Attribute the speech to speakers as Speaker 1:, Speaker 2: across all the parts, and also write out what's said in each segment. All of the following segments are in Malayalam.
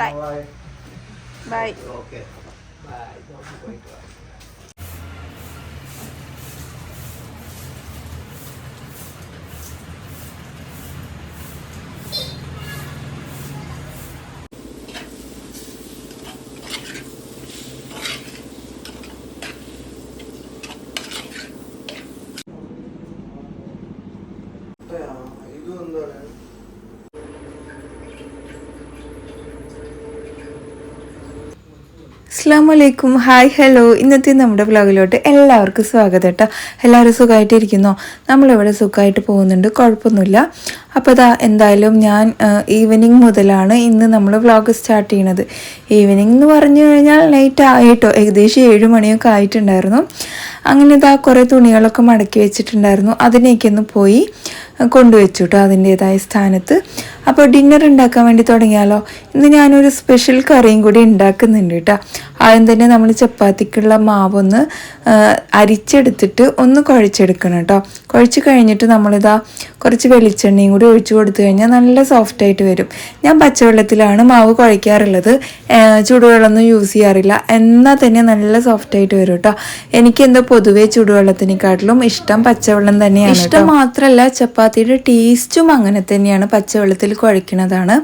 Speaker 1: ബൈ ബൈ
Speaker 2: ഓക്കെ ഇത്
Speaker 1: അസ്സാം വലൈക്കും ഹായ് ഹലോ ഇന്നത്തെ നമ്മുടെ വ്ലോഗിലോട്ട് എല്ലാവർക്കും സ്വാഗതം കേട്ടോ എല്ലാവരും സുഖമായിട്ടിരിക്കുന്നോ നമ്മളിവിടെ സുഖമായിട്ട് പോകുന്നുണ്ട്. കുഴപ്പമൊന്നുമില്ല. അപ്പോൾ അതാ എന്തായാലും ഞാൻ ഈവനിങ് മുതലാണ് ഇന്ന് നമ്മൾ വ്ലോഗ് സ്റ്റാർട്ട് ചെയ്യണത്. ഈവനിങ് എന്ന് പറഞ്ഞു കഴിഞ്ഞാൽ നൈറ്റ് ആയിട്ടോ ഏകദേശം ഏഴ് മണിയൊക്കെ ആയിട്ടുണ്ടായിരുന്നു. അങ്ങനെ ഇതാ കുറേ തുണികളൊക്കെ മടക്കി വെച്ചിട്ടുണ്ടായിരുന്നു. അതിനേക്കൊന്ന് പോയി കൊണ്ടുവച്ചു കേട്ടോ അതിന്റേതായ സ്ഥാനത്ത്. അപ്പോൾ ഡിന്നർ ഉണ്ടാക്കാൻ വേണ്ടി തുടങ്ങിയാലോ? ഇന്ന് ഞാനൊരു സ്പെഷ്യൽ കറിയും കൂടി ഉണ്ടാക്കുന്നുണ്ട് കേട്ടോ ആദ്യം തന്നെ നമ്മൾ ചപ്പാത്തിക്കുള്ള മാവൊന്ന് അരിച്ചെടുത്തിട്ട് ഒന്ന് കുഴച്ചെടുക്കണം കേട്ടോ കുഴച്ച് കഴിഞ്ഞിട്ട് നമ്മളിതാ കുറച്ച് വെളിച്ചെണ്ണയും കൂടി ഒഴിച്ചു കൊടുത്തു കഴിഞ്ഞാൽ നല്ല സോഫ്റ്റ് ആയിട്ട് വരും. ഞാൻ പച്ചവെള്ളത്തിലാണ് മാവ് കുഴയ്ക്കാറുള്ളത്. ചൂടുവെള്ളമൊന്നും യൂസ് ചെയ്യാറില്ല. എന്നാൽ തന്നെ നല്ല സോഫ്റ്റ് ആയിട്ട് വരും കേട്ടോ എനിക്ക് എന്താ പൊതുവേ ചൂടുവെള്ളത്തിനെക്കാട്ടിലും ഇഷ്ടം പച്ചവെള്ളം തന്നെയാണ് ഇഷ്ടം മാത്രമല്ല ചപ്പാത്തിയുടെ ടേസ്റ്റും അങ്ങനെ തന്നെയാണ് പച്ചവെള്ളത്തിൽ കുഴയ്ക്കുന്നതാണ്.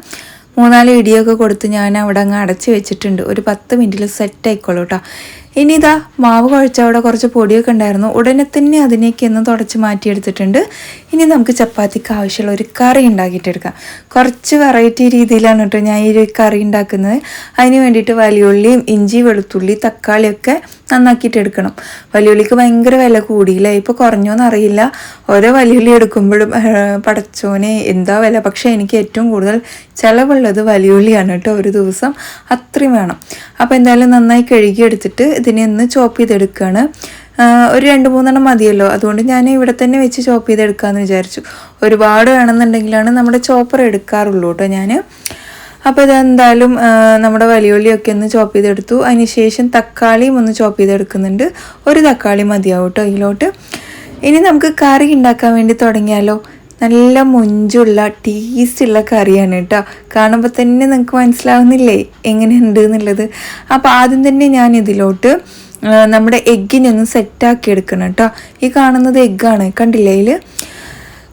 Speaker 1: മൂന്നാൽ ഇടിയൊക്കെ കൊടുത്ത് ഞാൻ അവിടെ അങ്ങ് അടച്ച് വെച്ചിട്ടുണ്ട്. ഒരു പത്ത് മിനിറ്റിൽ സെറ്റ് ആയിക്കോളൂ കേട്ടോ ഇനി ഇതാ മാവ് കുഴച്ച അവിടെ കുറച്ച് പൊടിയൊക്കെ ഉണ്ടായിരുന്നു. ഉടനെ തന്നെ അതിനേക്ക് ഒന്ന് തുടച്ച് മാറ്റിയെടുത്തിട്ടുണ്ട്. ഇനി നമുക്ക് ചപ്പാത്തിക്ക് ആവശ്യമുള്ള ഒരു കറി ഉണ്ടാക്കിയിട്ടെടുക്കാം. കുറച്ച് വെറൈറ്റി രീതിയിലാണ് കേട്ടോ ഞാൻ ഈ കറി ഉണ്ടാക്കുന്നത്. അതിന് വേണ്ടിയിട്ട് വലിയുള്ളിയും ഇഞ്ചി വെളുത്തുള്ളി തക്കാളിയൊക്കെ നന്നാക്കിയിട്ട് എടുക്കണം. വലിയുള്ളിക്ക് ഭയങ്കര വില കൂടിയില്ല? ഇപ്പോൾ കുറഞ്ഞോന്ന് അറിയില്ല. ഓരോ വലിയുള്ളി എടുക്കുമ്പോഴും പടച്ചോനെ എന്താ വില? പക്ഷേ എനിക്ക് ഏറ്റവും കൂടുതൽ ചിലവുള്ളത് വലിയുള്ളിയാണ് കേട്ടോ. ഒരു ദിവസം അത്രയും വേണം. അപ്പോൾ എന്തായാലും നന്നായി കഴുകി എടുത്തിട്ട് ഇതിനെ ഒന്ന് ചോപ്പ് ചെയ്തെടുക്കുകയാണ് ഒരു രണ്ട് മൂന്നെണ്ണം മതിയല്ലോ. അതുകൊണ്ട് ഞാൻ ഇവിടെ തന്നെ വെച്ച് ചോപ്പ് ചെയ്തെടുക്കാമെന്ന് വിചാരിച്ചു. ഒരുപാട് വേണമെന്നുണ്ടെങ്കിലാണ് നമ്മുടെ ചോപ്പർ എടുക്കാറുള്ളൂ കേട്ടോ ഞാൻ അപ്പോൾ ഇതെന്തായാലും നമ്മുടെ വലിയുള്ളിയൊക്കെ ഒന്ന് ചോപ്പ് ചെയ്തെടുത്തു. അതിനുശേഷം തക്കാളിയും ഒന്ന് ചോപ്പ് ചെയ്തെടുക്കുന്നുണ്ട്. ഒരു തക്കാളി മതിയാവും കേട്ടോ ഇതിലോട്ട്. ഇനി നമുക്ക് കറി ഉണ്ടാക്കാൻ വേണ്ടി തുടങ്ങിയാലോ? നല്ല മുഞ്ചുള്ള ടേസ്റ്റുള്ള കറിയാണ് കേട്ടോ കാണുമ്പോൾ തന്നെ നിങ്ങൾക്ക് മനസ്സിലാവുന്നില്ലേ എങ്ങനെയുണ്ട് എന്നുള്ളത് അപ്പോൾ ആദ്യം തന്നെ ഞാൻ ഇതിലോട്ട് നമ്മുടെ എഗ്ഗിനെ ഒന്ന് സെറ്റാക്കി എടുക്കണം കേട്ടോ ഈ കാണുന്നത് എഗ്ഗാണ്. കണ്ടില്ലേ ഇതിൽ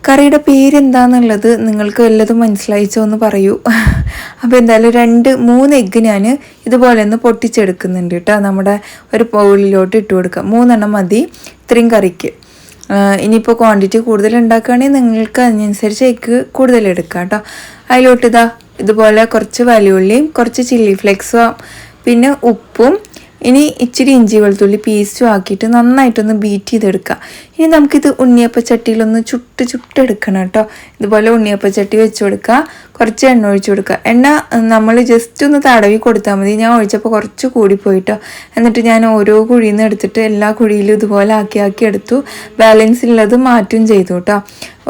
Speaker 1: കറിയുടെ പേരെന്താന്നുള്ളത് നിങ്ങൾക്ക് വല്ലതും മനസ്സിലായിച്ചോ എന്ന് പറയൂ. അപ്പോൾ എന്തായാലും രണ്ട് മൂന്ന് എഗ്ഗ് ഞാൻ ഇതുപോലെ ഒന്ന് പൊട്ടിച്ചെടുക്കുന്നുണ്ട് കേട്ടോ. നമ്മുടെ ഒരു പൗളിലോട്ട് ഇട്ട് കൊടുക്കാം. മൂന്നെണ്ണം മതി ഇത്രയും കറിക്ക്. ഇനിയിപ്പോൾ ക്വാണ്ടിറ്റി കൂടുതൽ ഉണ്ടാക്കുകയാണെങ്കിൽ നിങ്ങൾക്ക് അതിനനുസരിച്ച് എഗ്ഗ് കൂടുതൽ എടുക്കാം കേട്ടോ. അതിലോട്ട് ഇതാ ഇതുപോലെ കുറച്ച് വലിയുള്ളിയും കുറച്ച് ചില്ലി ഫ്ലെക്സും പിന്നെ ഉപ്പും ഇനി ഇച്ചിരി ഇഞ്ചി വെളുത്തുള്ളി പേസ്റ്റും ആക്കിയിട്ട് നന്നായിട്ടൊന്ന് ബീറ്റ് ചെയ്തെടുക്കുക. ഇനി നമുക്കിത് ഉണ്ണിയപ്പച്ചട്ടിയിലൊന്ന് ചുട്ട് ചുട്ടെടുക്കണം കേട്ടോ. ഇതുപോലെ ഉണ്ണിയപ്പച്ചട്ടി വെച്ച് കൊടുക്കുക. കുറച്ച് എണ്ണ ഒഴിച്ചു കൊടുക്കുക. എണ്ണ നമ്മൾ ജസ്റ്റ് ഒന്ന് തടവി കൊടുത്താൽ മതി. ഞാൻ ഒഴിച്ചപ്പോൾ കുറച്ച് കൂടിപ്പോയിട്ടോ എന്നിട്ട് ഞാൻ ഓരോ കുഴിയിൽ നിന്ന് എടുത്തിട്ട് എല്ലാ കുഴിയിലും ഇതുപോലെ ആക്കി ആക്കി എടുത്തു. ബാലൻസ് ഉള്ളത് മാറ്റും ചെയ്തു കേട്ടോ.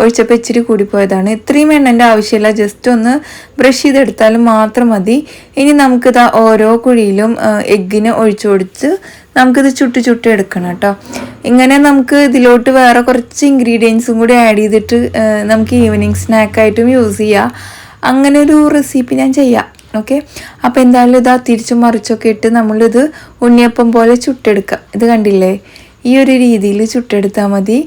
Speaker 1: ഒഴിച്ചപ്പോൾ ഇച്ചിരി കൂടിപ്പോയതാണ്. ഇത്രയും എണ്ണന്റെ ആവശ്യമില്ല. ജസ്റ്റ് ഒന്ന് ബ്രഷ് ചെയ്തെടുത്താലും മാത്രം മതി. ഇനി നമുക്കിത് ഓരോ കുഴിയിലും എഗ്ഗിന് ഒഴിച്ചു കൊടുത്ത് നമുക്കിത് ചുട്ട് ചുട്ടി എടുക്കണം കേട്ടോ. ഇങ്ങനെ നമുക്ക് ഇതിലോട്ട് വേറെ കുറച്ച് ഇൻഗ്രീഡിയൻസും കൂടി ആഡ് ചെയ്തിട്ട് നമുക്ക് ഈവനിങ് സ്നാക്കായിട്ടും യൂസ് ചെയ്യാം. അങ്ങനെ ഒരു റെസിപ്പി ഞാൻ ചെയ്യാം. ഓക്കെ? അപ്പോൾ എന്തായാലും ഇതാ തിരിച്ചും മറിച്ചൊക്കെ ഇട്ട് നമ്മളിത് ഉണ്ണിയപ്പം പോലെ ചുട്ടെടുക്കാം. ഇത് കണ്ടില്ലേ? ഈ ഒരു രീതിയിൽ ചുട്ടെടുത്താൽ മതി.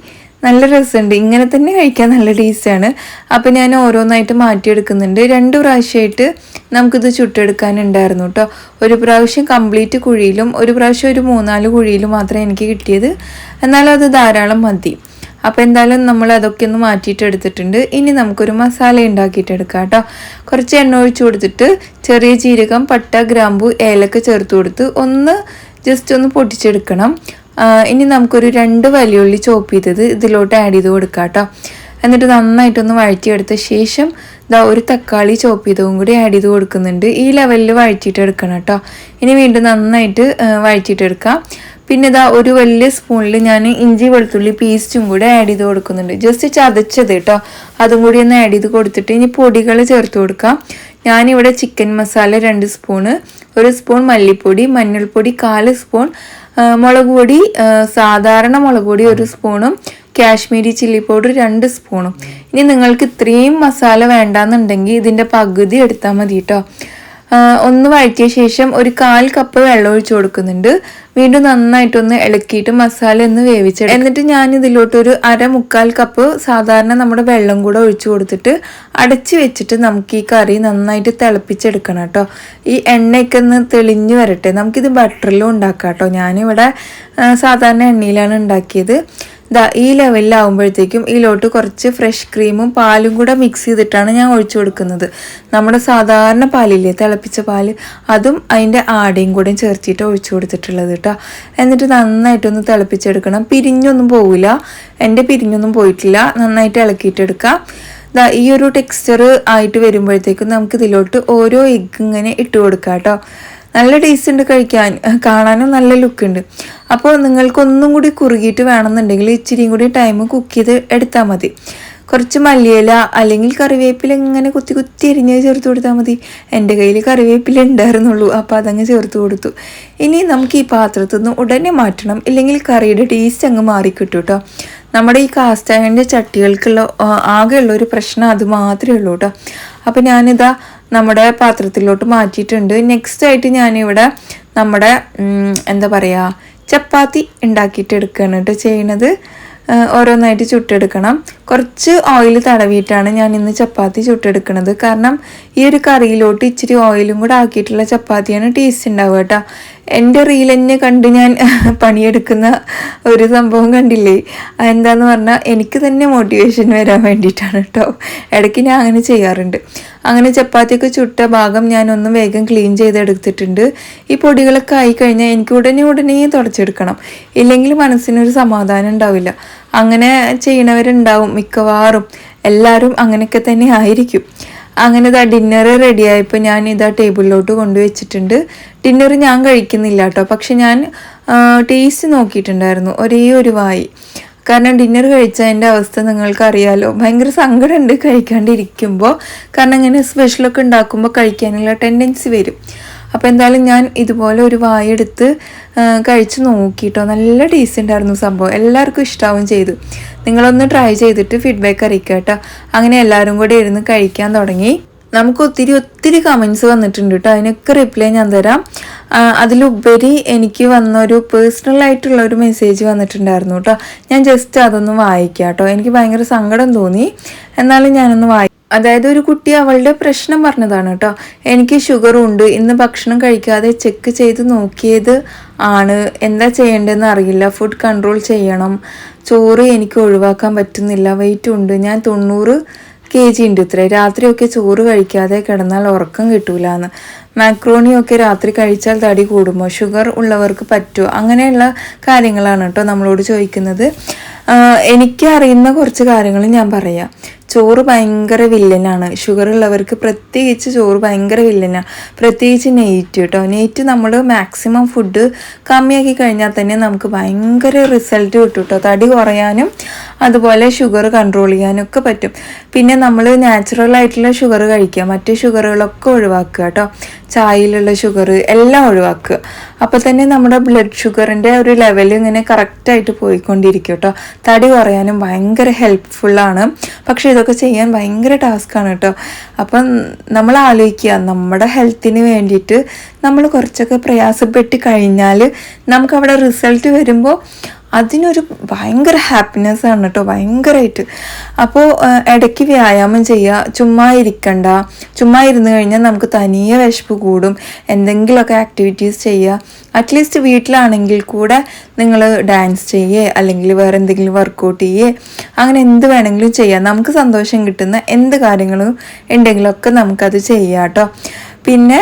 Speaker 1: നല്ല രസമുണ്ട്. ഇങ്ങനെ തന്നെ കഴിക്കാൻ നല്ല ടേസ്റ്റാണ് അപ്പോൾ ഞാൻ ഓരോന്നായിട്ട് മാറ്റിയെടുക്കുന്നുണ്ട്. രണ്ട് പ്രാവശ്യമായിട്ട് നമുക്കിത് ചുട്ടെടുക്കാനുണ്ടായിരുന്നു കേട്ടോ. ഒരു പ്രാവശ്യം കംപ്ലീറ്റ് കുഴിയിലും ഒരു പ്രാവശ്യം ഒരു മൂന്നാൽ കുഴിയിലും മാത്രമേ എനിക്ക് കിട്ടിയത്. എന്നാലും അത് ധാരാളം മതി. അപ്പോൾ എന്തായാലും നമ്മൾ അതൊക്കെ ഒന്ന് മാറ്റിയിട്ട് എടുത്തിട്ടുണ്ട്. ഇനി നമുക്കൊരു മസാല ഉണ്ടാക്കിയിട്ട് എടുക്കാം കേട്ടോ. കുറച്ച് എണ്ണ ഒഴിച്ചു കൊടുത്തിട്ട് ചെറിയ ജീരകം പട്ട ഗ്രാമ്പു ഏലക്ക ചേർത്ത് കൊടുത്ത് ഒന്ന് ജസ്റ്റ് ഒന്ന് പൊട്ടിച്ചെടുക്കണം. ഇനി നമുക്കൊരു രണ്ട് വലിയുള്ളി ചോപ്പ് ചെയ്തത് ഇതിലോട്ട് ആഡ് ചെയ്ത് കൊടുക്കാം കേട്ടോ എന്നിട്ട് നന്നായിട്ടൊന്ന് വഴറ്റിയെടുത്ത ശേഷം ഇതാ ഒരു തക്കാളി ചോപ്പ് ചെയ്തതും കൂടി ആഡ് ചെയ്ത് കൊടുക്കുന്നുണ്ട്. ഈ ലെവലിൽ വഴറ്റിയിട്ട് എടുക്കണം കേട്ടോ ഇനി വീണ്ടും നന്നായിട്ട് വഴറ്റിയിട്ട് എടുക്കാം. പിന്നെ ഇതാ ഒരു വലിയ സ്പൂണിൽ ഞാൻ ഇഞ്ചി വെളുത്തുള്ളി പേസ്റ്റും കൂടി ആഡ് ചെയ്ത് കൊടുക്കുന്നുണ്ട്. ജസ്റ്റ് ചതച്ചത് കേട്ടോ അതും കൂടി ഒന്ന് ആഡ് ചെയ്ത് കൊടുത്തിട്ട് ഇനി പൊടികൾ ചേർത്ത് കൊടുക്കാം. ഞാനിവിടെ ചിക്കൻ മസാല രണ്ട് സ്പൂണ് ഒരു സ്പൂൺ മല്ലിപ്പൊടി മഞ്ഞൾപ്പൊടി കാൽ സ്പൂൺ മുളക് പൊടി സാധാരണ മുളക് പൊടി ഒരു സ്പൂണും കാശ്മീരി ചില്ലി പൗഡർ രണ്ട് സ്പൂണും. ഇനി നിങ്ങൾക്ക് ഇത്രയും മസാല വേണ്ടാന്നുണ്ടെങ്കിൽ ഇതിന്റെ പകുതി എടുത്താൽ മതി കേട്ടോ ഒന്ന് വഴറ്റിയ ശേഷം ഒരു കാൽ കപ്പ് വെള്ളം ഒഴിച്ചു കൊടുക്കുന്നുണ്ട്. വീണ്ടും നന്നായിട്ടൊന്ന് ഇളക്കിയിട്ട് മസാല ഒന്ന് വേവിച്ചെടുക്കും എന്നിട്ട് ഞാൻ ഇതിലോട്ട് ഒരു അര മുക്കാൽ കപ്പ് സാധാരണ നമ്മുടെ വെള്ളം കൂടെ ഒഴിച്ചു കൊടുത്തിട്ട് അടച്ച് വെച്ചിട്ട് നമുക്ക് ഈ കറി നന്നായിട്ട് തിളപ്പിച്ചെടുക്കണം കേട്ടോ. ഈ എണ്ണയൊക്കെ ഒന്ന് തെളിഞ്ഞു വരട്ടെ. നമുക്കിത് ബട്ടറിലും ഉണ്ടാക്കാം കേട്ടോ. ഞാനിവിടെ സാധാരണ എണ്ണയിലാണ് ഉണ്ടാക്കിയത്. ദാ ഈ ലെവലിലാവുമ്പോഴത്തേക്കും ഇതിലോട്ട് കുറച്ച് ഫ്രഷ് ക്രീമും പാലും കൂടെ മിക്സ് ചെയ്തിട്ടാണ് ഞാൻ ഒഴിച്ചു കൊടുക്കുന്നത്. നമ്മുടെ സാധാരണ പാലില്ലേ തിളപ്പിച്ച പാൽ? അതും അതിന്റെ ആടയും കൂടെ ചേർത്തിട്ട് ഒഴിച്ചു കൊടുത്തിട്ടുള്ളത് കേട്ടോ എന്നിട്ട് നന്നായിട്ടൊന്ന് തിളപ്പിച്ചെടുക്കണം. പിരിഞ്ഞൊന്നും പോവില്ല. എന്റെ പിരിഞ്ഞൊന്നും പോയിട്ടില്ല. നന്നായിട്ട് ഇളക്കിയിട്ടെടുക്കാം. ദാ ഈ ഒരു ടെക്സ്ചർ ആയിട്ട് വരുമ്പോഴത്തേക്കും നമുക്ക് ഇതിലോട്ട് ഓരോ എഗ്ഗ് ഇങ്ങനെ ഇട്ട് കൊടുക്കാം കേട്ടോ നല്ല ടേസ്റ്റ് ഉണ്ട് കഴിക്കാൻ. കാണാനും നല്ല ലുക്ക് ഉണ്ട്. അപ്പോൾ നിങ്ങൾക്കൊന്നും കൂടി കുറുകിയിട്ട് വേണമെന്നുണ്ടെങ്കിൽ ഇച്ചിരിയും കൂടി ടൈം കുക്ക് ചെയ്ത് എടുത്താൽ മതി. കുറച്ച് മല്ലിയില അല്ലെങ്കിൽ കറിവേപ്പില ഇങ്ങനെ കുത്തി കുത്തി എരിഞ്ഞ് ചേർത്ത് കൊടുത്താൽ മതി. എന്റെ കയ്യിൽ കറിവേപ്പില ഉണ്ടായിരുന്നുള്ളൂ അപ്പോൾ അതങ്ങ് ചേർത്ത് കൊടുത്തു. ഇനി നമുക്ക് ഈ പാത്രത്തിൽ നിന്ന് ഉടനെ മാറ്റണം. ഇല്ലെങ്കിൽ കറിയുടെ ടേസ്റ്റ് അങ്ങ് മാറിക്കിട്ടും കേട്ടോ നമ്മുടെ ഈ കാസ്റ്റ് അയണിന്റെ ചട്ടികൾക്കുള്ള ആകെയുള്ള ഒരു പ്രശ്നം അത് മാത്രമേ ഉള്ളൂ കേട്ടോ അപ്പോൾ ഞാനിതാ നമ്മുടെ പാത്രത്തിലോട്ട് മാറ്റിയിട്ടുണ്ട്. നെക്സ്റ്റ് ആയിട്ട് ഞാനിവിടെ നമ്മുടെ എന്താ പറയുക ചപ്പാത്തി ഉണ്ടാക്കിയിട്ട് എടുക്കുകയാണ് കേട്ടോ ചെയ്യണത് ഓരോന്നായിട്ട് ചുട്ടെടുക്കണം. കുറച്ച് ഓയിൽ തടവിയിട്ടാണ് ഞാൻ ഇന്ന് ചപ്പാത്തി ചുട്ടെടുക്കുന്നത്. കാരണം ഈ ഒരു കറിയിലോട്ട് ഇച്ചിരി ഓയിലും കൂടെ ആക്കിയിട്ടുള്ള ചപ്പാത്തിയാണ് ടേസ്റ്റ് ഉണ്ടാവുക കേട്ടോ. എന്റെ റീൽ തന്നെ കണ്ട് ഞാൻ പണിയെടുക്കുന്ന ഒരു സംഭവം കണ്ടില്ലേ? അതെന്താന്ന് പറഞ്ഞാൽ എനിക്ക് തന്നെ മോട്ടിവേഷൻ വരാൻ വേണ്ടിയിട്ടാണ് കേട്ടോ ഇടയ്ക്ക് ഞാൻ അങ്ങനെ ചെയ്യാറുണ്ട്. അങ്ങനെ ചപ്പാത്തിയൊക്കെ ചുട്ട ഭാഗം ഞാൻ ഒന്ന് വേഗം ക്ലീൻ ചെയ്തെടുത്തിട്ടുണ്ട്. ഈ പൊടികളൊക്കെ ആയി കഴിഞ്ഞാൽ എനിക്ക് ഉടനെ ഉടനെ തുടച്ചെടുക്കണം. ഇല്ലെങ്കിൽ മനസ്സിനൊരു സമാധാനം ഉണ്ടാവില്ല. അങ്ങനെ ചെയ്യണവരുണ്ടാവും മിക്കവാറും. എല്ലാവരും അങ്ങനെയൊക്കെ തന്നെ ആയിരിക്കും. അങ്ങനെ ഇതാ ഡിന്നർ റെഡി ആയപ്പോൾ ഞാൻ ഇതാ ടേബിളിലോട്ട് കൊണ്ടുവച്ചിട്ടുണ്ട്. ഡിന്നർ ഞാൻ കഴിക്കുന്നില്ല കേട്ടോ പക്ഷെ ഞാൻ ടേസ്റ്റ് നോക്കിയിട്ടുണ്ടായിരുന്നു. ഒരേ ഒരു വായി. കാരണം ഡിന്നർ കഴിച്ചതിന്റെ അവസ്ഥ നിങ്ങൾക്കറിയാലോ. ഭയങ്കര സങ്കടമുണ്ട് കഴിക്കാണ്ടിരിക്കുമ്പോൾ കാരണം ഇങ്ങനെ സ്പെഷ്യലൊക്കെ ഉണ്ടാക്കുമ്പോൾ കഴിക്കാനുള്ള ടെൻഡൻസി വരും. അപ്പോൾ എന്തായാലും ഞാൻ ഇതുപോലെ ഒരു വായെടുത്ത് കഴിച്ച് നോക്കിയിട്ടോ നല്ല ടേസ്റ്റ് ഉണ്ടായിരുന്നു സംഭവം. എല്ലാവർക്കും ഇഷ്ടാവും ചെയ്തു. നിങ്ങളൊന്ന് ട്രൈ ചെയ്തിട്ട് ഫീഡ്ബാക്ക് അറിയിക്കുക കേട്ടോ. അങ്ങനെ എല്ലാവരും കൂടെ ഇരുന്ന് കഴിക്കാൻ തുടങ്ങി. നമുക്ക് ഒത്തിരി ഒത്തിരി കമൻസ് വന്നിട്ടുണ്ട് കേട്ടോ. അതിനൊക്കെ റിപ്ലൈ ഞാൻ തരാം. അതിലുപരി എനിക്ക് വന്നൊരു പേഴ്സണൽ ആയിട്ടുള്ള ഒരു മെസ്സേജ് വന്നിട്ടുണ്ടായിരുന്നു കേട്ടോ. ഞാൻ ജസ്റ്റ് അതൊന്ന് വായിക്കാം കേട്ടോ. എനിക്ക് ഭയങ്കര സങ്കടം തോന്നി. എന്നാലും ഞാനൊന്ന് വായി അതായത് ഒരു കുട്ടി അവളുടെ പ്രശ്നം പറഞ്ഞതാണ് കേട്ടോ. എനിക്ക് ഷുഗറും ഉണ്ട് ഇന്ന് ഭക്ഷണം കഴിക്കാതെ ചെക്ക് ചെയ്ത് നോക്കിയത് ആണ്. എന്താ ചെയ്യേണ്ടതെന്ന് അറിയില്ല. ഫുഡ് കൺട്രോൾ ചെയ്യണം. ചോറ് എനിക്ക് ഒഴിവാക്കാൻ പറ്റുന്നില്ല. വെയിറ്റ് ഉണ്ട്. ഞാൻ തൊണ്ണൂറ് കെ ജി ഉണ്ട് ഇത്ര. രാത്രിയൊക്കെ ചോറ് കഴിക്കാതെ കിടന്നാൽ ഉറക്കം കിട്ടൂല എന്ന് മാക്രോണിയൊക്കെ രാത്രി കഴിച്ചാൽ തടി കൂടുമോ? ഷുഗർ ഉള്ളവർക്ക് പറ്റുമോ അങ്ങനെയുള്ള കാര്യങ്ങളാണ് കേട്ടോ നമ്മളോട് ചോദിക്കുന്നത്. എനിക്ക് അറിയുന്ന കുറച്ച് കാര്യങ്ങൾ ഞാൻ പറയാം. ചോറ് ഭയങ്കര വില്ലനാണ്. ഷുഗർ ഉള്ളവർക്ക് പ്രത്യേകിച്ച് ചോറ് ഭയങ്കര വില്ലനാണ് പ്രത്യേകിച്ച് നെയ്റ്റ് കേട്ടോ. നെയ്റ്റ് നമ്മൾ മാക്സിമം ഫുഡ് കമ്മിയാക്കി കഴിഞ്ഞാൽ തന്നെ നമുക്ക് ഭയങ്കര റിസൾട്ട് കിട്ടും കേട്ടോ. തടി കുറയാനും അതുപോലെ ഷുഗർ കൺട്രോൾ ചെയ്യാനും ഒക്കെ പറ്റും. പിന്നെ നമ്മൾ നാച്ചുറൽ ആയിട്ടുള്ള ഷുഗർ കഴിക്കുക. മറ്റു ഷുഗറുകളൊക്കെ ഒഴിവാക്കുക കേട്ടോ. ചായയിലുള്ള ഷുഗർ എല്ലാം ഒഴിവാക്കുക. അപ്പോൾ തന്നെ നമ്മുടെ ബ്ലഡ് ഷുഗറിന്റെ ഒരു ലെവൽ ഇങ്ങനെ കറക്റ്റായിട്ട് പോയിക്കൊണ്ടിരിക്കും കേട്ടോ. തടി കുറയാനും ഭയങ്കര ഹെൽപ്ഫുള്ളാണ് പക്ഷേ ഇതൊക്കെ ചെയ്യാൻ ഭയങ്കര ടാസ്ക്കാണ് കേട്ടോ. അപ്പം നമ്മൾ ആലോചിക്കുക നമ്മുടെ ഹെൽത്തിന് വേണ്ടിയിട്ട് നമ്മൾ കുറച്ചൊക്കെ പ്രയാസപ്പെട്ട് കഴിഞ്ഞാൽ നമുക്കവിടെ റിസൾട്ട് വരുമ്പോൾ അതിനൊരു ഭയങ്കര ഹാപ്പിനെസ് ആണ് കേട്ടോ ഭയങ്കരമായിട്ട് അപ്പോൾ ഇടയ്ക്ക് വ്യായാമം ചെയ്യുക ചുമ്മാ ഇരിക്കണ്ട. ചുമ്മാ ഇരുന്ന് കഴിഞ്ഞാൽ നമുക്ക് തനിയെ വിശപ്പ് കൂടും. എന്തെങ്കിലുമൊക്കെ ആക്ടിവിറ്റീസ് ചെയ്യുക അറ്റ്ലീസ്റ്റ് വീട്ടിലാണെങ്കിൽ കൂടെ നിങ്ങൾ ഡാൻസ് ചെയ്യേ അല്ലെങ്കിൽ വേറെ എന്തെങ്കിലും വർക്കൗട്ട് ചെയ്യേ. അങ്ങനെ എന്ത് വേണമെങ്കിലും ചെയ്യാം. നമുക്ക് സന്തോഷം കിട്ടുന്ന എന്ത് കാര്യങ്ങളും ഉണ്ടെങ്കിലൊക്കെ നമുക്കത് ചെയ്യാം കേട്ടോ. പിന്നെ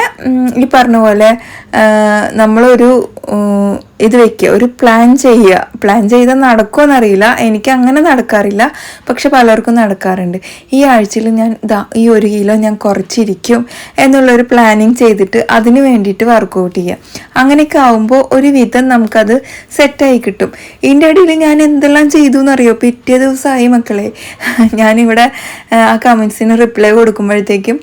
Speaker 1: ഈ പറഞ്ഞ പോലെ നമ്മളൊരു ഇത് വെക്കുക ഒരു പ്ലാൻ ചെയ്യുക പ്ലാൻ ചെയ്താൽ നടക്കുമെന്നറിയില്ല എനിക്ക് അങ്ങനെ നടക്കാറില്ല. പക്ഷെ പലർക്കും നടക്കാറുണ്ട്. ഈ ആഴ്ചയിൽ ഞാൻ ഈ ഒരു കിലോ ഞാൻ കുറച്ചിരിക്കും എന്നുള്ളൊരു പ്ലാനിങ് ചെയ്തിട്ട് അതിന് വേണ്ടിയിട്ട് വർക്കൗട്ട് ചെയ്യുക അങ്ങനെയൊക്കെ ആവുമ്പോൾ ഒരു വിധം നമുക്കത് സെറ്റായി കിട്ടും. ഇതിന്റെ ഇടയിൽ ഞാൻ എന്തെല്ലാം ചെയ്തു എന്നറിയോ പിറ്റേ ദിവസമായി മക്കളെ. ഞാനിവിടെ ആ, കമൻസിന് റിപ്ലൈ കൊടുക്കുമ്പോഴത്തേക്കും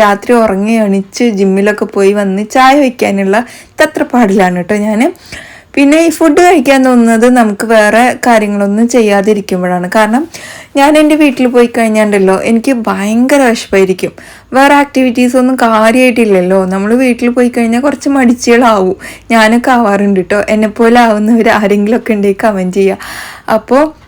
Speaker 1: രാത്രി ഉറങ്ങി എണിച്ച് ജിമ്മിലൊക്കെ പോയി വന്ന് ചായ വയ്ക്കാനുള്ള തത്രപ്പാടിലാണ് കേട്ടോ ഞാൻ പിന്നെ ഈ ഫുഡ് കഴിക്കാൻ തോന്നുന്നത് നമുക്ക് വേറെ കാര്യങ്ങളൊന്നും ചെയ്യാതിരിക്കുമ്പോഴാണ്. കാരണം ഞാൻ എന്റെ വീട്ടിൽ പോയി കഴിഞ്ഞാണ്ടല്ലോ എനിക്ക് ഭയങ്കര വിശപ്പായിരിക്കും. വേറെ ആക്ടിവിറ്റീസ് ഒന്നും കാര്യമായിട്ടില്ലല്ലോ നമ്മൾ വീട്ടിൽ പോയി കഴിഞ്ഞാൽ കുറച്ച് മടിച്ചുകളാവും. ഞാനൊക്കെ ആവാറുണ്ട് കേട്ടോ. എന്നെപ്പോലെ ആവുന്നവർ ആരെങ്കിലുമൊക്കെ ഉണ്ടെങ്കിൽ കമന്റ് ചെയ്യുക. അപ്പോൾ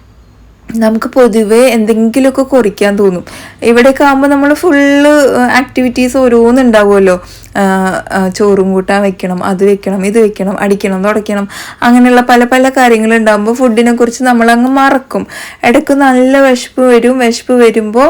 Speaker 1: നമുക്ക് പൊതുവേ എന്തെങ്കിലുമൊക്കെ കുറിക്കാൻ തോന്നും. ഇവിടെയൊക്കെ ആകുമ്പോൾ നമ്മൾ ഫുള്ള് ആക്ടിവിറ്റീസ് ഓരോന്നുണ്ടാവുമല്ലോ ചോറും കൂട്ടാൻ വെക്കണം അത് വെക്കണം ഇത് വെക്കണം അടിക്കണം തുടയ്ക്കണം. അങ്ങനെയുള്ള പല പല കാര്യങ്ങൾ ഉണ്ടാകുമ്പോൾ ഫുഡിനെ കുറിച്ച് നമ്മളങ്ങ് മറക്കും. ഇടയ്ക്ക് നല്ല വിശപ്പ് വരും വിശപ്പ് വരുമ്പോൾ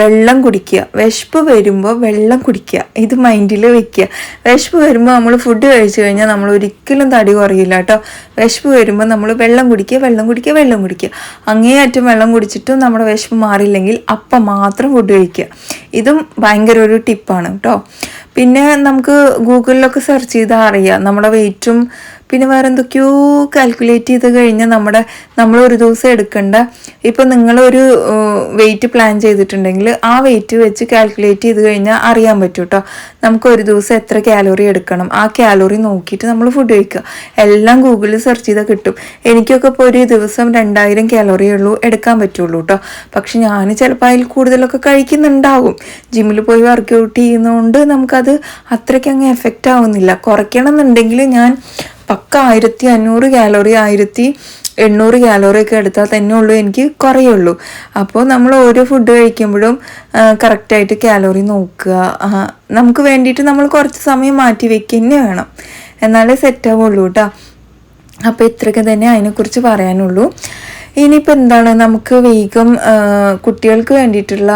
Speaker 1: വെള്ളം കുടിക്കുക. വിശപ്പ് വരുമ്പോൾ വെള്ളം കുടിക്കുക. ഇത് മൈൻഡിൽ വെക്കുക. വിശപ്പ് വരുമ്പോൾ നമ്മൾ ഫുഡ് കഴിച്ചു കഴിഞ്ഞാൽ നമ്മൾ ഒരിക്കലും തടി കുറയില്ല കേട്ടോ. വിശപ്പ് വരുമ്പോൾ നമ്മൾ വെള്ളം കുടിക്കുക വെള്ളം കുടിക്കുക വെള്ളം കുടിക്കുക. അങ്ങേയറ്റം വെള്ളം കുടിച്ചിട്ടും നമ്മുടെ വിശപ്പ് മാറിയില്ലെങ്കിൽ അപ്പം മാത്രം ഫുഡ് കഴിക്കുക. ഇതും ഭയങ്കര ഒരു ടിപ്പാണ് കേട്ടോ. പിന്നെ നമുക്ക് ഗൂഗിളിലൊക്കെ സെർച്ച് ചെയ്താൽ അറിയാം. നമ്മുടെ വെയിറ്റും പിന്നെ വേറെ എന്തൊക്കെയോ കാൽക്കുലേറ്റ് ചെയ്ത് കഴിഞ്ഞാൽ നമ്മുടെ നമ്മൾ ഒരു ദിവസം എടുക്കേണ്ട. ഇപ്പം നിങ്ങളൊരു വെയിറ്റ് പ്ലാൻ ചെയ്തിട്ടുണ്ടെങ്കിൽ ആ വെയിറ്റ് വെച്ച് കാൽക്കുലേറ്റ് ചെയ്ത് കഴിഞ്ഞാൽ അറിയാൻ പറ്റും കേട്ടോ നമുക്ക് ഒരു ദിവസം എത്ര കാലോറി എടുക്കണം. ആ കാലോറി നോക്കിയിട്ട് നമ്മൾ ഫുഡ് കഴിക്കുക. എല്ലാം ഗൂഗിളിൽ സെർച്ച് ചെയ്താൽ കിട്ടും. എനിക്കൊക്കെ ഇപ്പോൾ ഒരു ദിവസം രണ്ടായിരം കാലോറി ഉള്ളൂ എടുക്കാൻ പറ്റുള്ളൂ കേട്ടോ പക്ഷെ ഞാൻ ചിലപ്പോൾ അതിൽ കൂടുതലൊക്കെ കഴിക്കുന്നുണ്ടാവും ജിമ്മിൽ പോയി വർക്കൗട്ട് ചെയ്യുന്നതുകൊണ്ട് നമുക്കത് അത്രയ്ക്ക് അങ്ങ് എഫക്റ്റ് ആവുന്നില്ല. കുറയ്ക്കണം എന്നുണ്ടെങ്കിൽ ഞാൻ പക്ക ആയിരത്തി അഞ്ഞൂറ് കാലോറി ആയിരത്തി എണ്ണൂറ് കാലോറി ഒക്കെ എടുത്താൽ തന്നെ ഉള്ളൂ എനിക്ക് കുറയുള്ളൂ. അപ്പോൾ നമ്മൾ ഓരോ ഫുഡ് കഴിക്കുമ്പോഴും കറക്റ്റായിട്ട് കാലോറി നോക്കുക. നമുക്ക് വേണ്ടിയിട്ട് നമ്മൾ കുറച്ച് സമയം മാറ്റി വെക്കുക തന്നെ വേണം. എന്നാലേ സെറ്റാവുള്ളൂ കേട്ടോ അപ്പോൾ ഇത്രയൊക്കെ തന്നെ അതിനെക്കുറിച്ച് പറയാനുള്ളൂ. ഇനിയിപ്പോൾ എന്താണ്? നമുക്ക് വേഗം കുട്ടികൾക്ക് വേണ്ടിയിട്ടുള്ള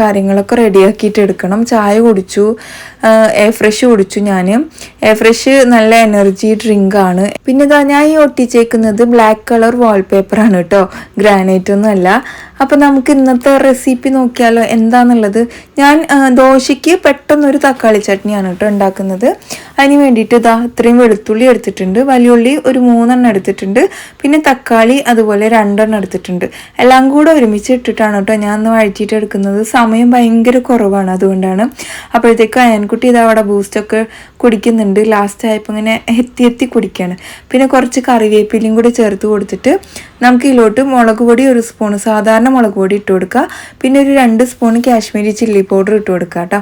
Speaker 1: കാര്യങ്ങളൊക്കെ റെഡിയാക്കിയിട്ട് എടുക്കണം. ചായ കുടിച്ചു. എയർ ഫ്രഷ് കുടിച്ചു ഞാൻ എയർ ഫ്രഷ് നല്ല എനർജി ഡ്രിങ്ക് ആണ്. പിന്നെ ഇതാ ഞാൻ ഈ ഒട്ടിച്ചേക്കുന്നത് ബ്ലാക്ക് കളർ വാൾപേപ്പറാണ് കേട്ടോ. ഗ്രാനൈറ്റ് ഒന്നും അല്ല. അപ്പോൾ നമുക്ക് ഇന്നത്തെ റെസിപ്പി നോക്കിയാലോ എന്താണെന്നുള്ളത് ഞാൻ ദോശയ്ക്ക് പെട്ടെന്നൊരു തക്കാളി ചട്നിയാണ് കേട്ടോ ഉണ്ടാക്കുന്നത്. അതിന് വേണ്ടിയിട്ട് ഇതാ ഇത്രയും വെളുത്തുള്ളി എടുത്തിട്ടുണ്ട്. വലിയുള്ളി ഒരു മൂന്നെണ്ണം എടുത്തിട്ടുണ്ട്. പിന്നെ തക്കാളി അതുപോലെ രണ്ടെണ്ണം എടുത്തിട്ടുണ്ട്. എല്ലാം കൂടെ ഒരുമിച്ച് ഇട്ടിട്ടാണ് കേട്ടോ ഞാൻ ഒന്ന് വഴറ്റിയിട്ട് എടുക്കുന്നത്. സമയം ഭയങ്കര കുറവാണ് അതുകൊണ്ടാണ്. അപ്പോഴത്തേക്ക് അയൻകുട്ടി ഇതാ അവിടെ ബൂസ്റ്റൊക്കെ കുടിക്കുന്നുണ്ട്. ലാസ്റ്റ് ആയപ്പോൾ ഇങ്ങനെ എത്തി എത്തി കുടിക്കുകയാണ് പിന്നെ കുറച്ച് കറിവേപ്പിലയും കൂടി ചേർത്ത് കൊടുത്തിട്ട് നമുക്ക് ഇതിലോട്ട് മുളക് പൊടി ഒരു സ്പൂൺ സാധാരണ മുളക് പൊടി ഇട്ട് കൊടുക്കുക. പിന്നെ ഒരു രണ്ട് സ്പൂൺ കാശ്മീരി ചില്ലി പൗഡർ ഇട്ട് കൊടുക്കുക കേട്ടോ.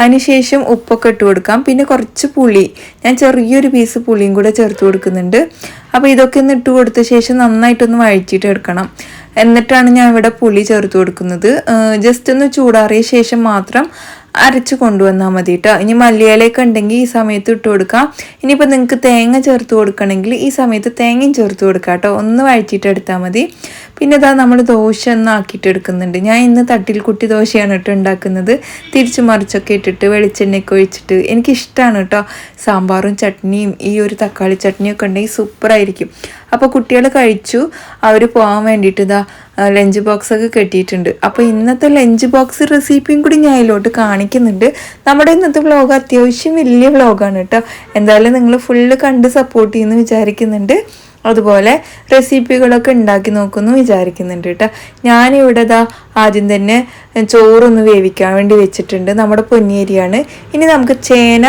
Speaker 1: അതിനുശേഷം ഉപ്പൊക്കെ ഇട്ട് കൊടുക്കാം. പിന്നെ കുറച്ച് പുളി. ഞാൻ ചെറിയൊരു പീസ് പുളിയും കൂടെ ചേർത്ത് കൊടുക്കുന്നുണ്ട്. അപ്പോൾ ഇതൊക്കെ ഒന്ന് ഇട്ട് കൊടുത്ത ശേഷം നന്നായിട്ടൊന്ന് വഴറ്റിയിട്ട് എടുക്കണം. എന്നിട്ടാണ് ഞാൻ ഇവിടെ പുളി ചേർത്ത് കൊടുക്കുന്നത്. ജസ്റ്റ് ഒന്ന് ചൂടാറിയ ശേഷം മാത്രം അരച്ച് കൊണ്ടുവന്നാൽ മതി കേട്ടോ ഇനി മല്ലിയിലയൊക്കെ ഉണ്ടെങ്കിൽ ഈ സമയത്ത് ഇട്ട് കൊടുക്കാം. ഇനിയിപ്പോൾ നിങ്ങൾക്ക് തേങ്ങ ചേർത്ത് കൊടുക്കണമെങ്കിൽ ഈ സമയത്ത് തേങ്ങയും ചേർത്ത് കൊടുക്കാം കേട്ടോ. ഒന്ന് വഴറ്റിയിട്ട് എടുത്താൽ മതി. പിന്നെ ഇതാ നമ്മൾ ദോശ ഒന്ന് ആക്കിയിട്ട് എടുക്കുന്നുണ്ട്. ഞാൻ ഇന്ന് തട്ടിൽ കുട്ടി ദോശയാണ് കേട്ടോ ഉണ്ടാക്കുന്നത്. തിരിച്ചു മറിച്ചൊക്കെ ഇട്ടിട്ട് വെളിച്ചെണ്ണയൊക്കെ ഒഴിച്ചിട്ട് എനിക്കിഷ്ടമാണ് കേട്ടോ. സാമ്പാറും ചട്നിയും ഈ ഒരു തക്കാളി ചട്നിയൊക്കെ ഉണ്ടെങ്കിൽ സൂപ്പറായിരിക്കും അപ്പോൾ കുട്ടികൾ കഴിച്ചു. അവർ പോകാൻ വേണ്ടിയിട്ട് ഇതാ ലഞ്ച് ബോക്സ് ഒക്കെ കെട്ടിയിട്ടുണ്ട്. അപ്പോൾ ഇന്നത്തെ ലഞ്ച് ബോക്സ് റെസിപ്പിയും കൂടി ഞാൻ അതിലോട്ട് കാണിക്കുന്നുണ്ട്. നമ്മുടെ ഇന്നത്തെ വ്ലോഗ് അത്യാവശ്യം വലിയ വ്ലോഗാണ് കേട്ടോ. എന്തായാലും നിങ്ങൾ ഫുള്ള് കണ്ട് സപ്പോർട്ട് ചെയ്യുമെന്ന് വിചാരിക്കുന്നുണ്ട്. അതുപോലെ റെസിപ്പികളൊക്കെ ഉണ്ടാക്കി നോക്കുമെന്ന് വിചാരിക്കുന്നുണ്ട് കേട്ടോ. ഞാനിവിടെ ദാ ആദ്യം തന്നെ ചോറൊന്ന് വേവിക്കാൻ വേണ്ടി വെച്ചിട്ടുണ്ട്. നമ്മുടെ പൊന്നിയരിയാണ്. ഇനി നമുക്ക് ചേന